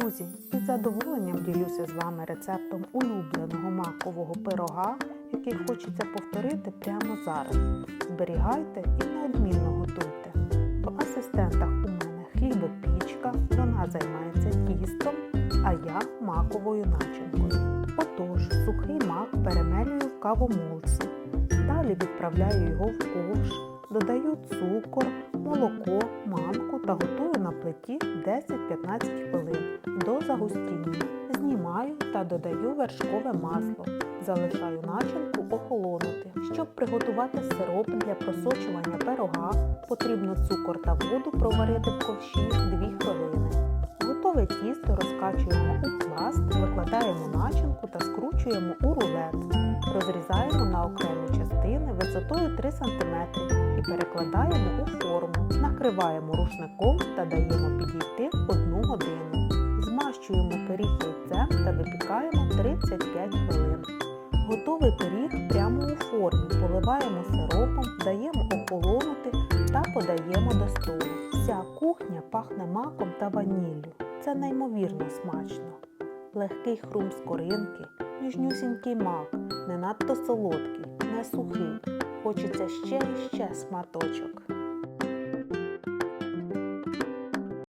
Друзі, із задоволенням ділюся з вами рецептом улюбленого макового пирога, який хочеться повторити прямо зараз. Зберігайте і неодмінно готуйте. В асистентах у мене хлібопічка, вона займається тістом, а я маковою начинкою. Отож, сухий мак перемелюю в кавомолці. Далі відправляю його в ковш, додаю цукор, молоко, манку та готую на плиті 10-15 хвилин до загустіння. Знімаю та додаю вершкове масло. Залишаю начинку охолонути. Щоб приготувати сироп для просочування пирога, потрібно цукор та воду проварити в ковші 2 хвилини. Готове тісто розкачуємо у пласт, викладаємо начинку та скручуємо у рулет. Розрізаємо на окремі частини висотою 3 см і перекладаємо у форму. Накриваємо рушником та даємо підійти 1 годину. Змащуємо пиріг яйцем та випікаємо 35 хвилин. Готовий пиріг прямо у формі поливаємо сиропом, даємо охолонути та подаємо до столу. Вся кухня пахне маком та ваніллю. Це неймовірно смачно. Легкий хрум скоринки, ніжнюсінький мак, не надто солодкий, не сухий. Хочеться ще і ще сматочок.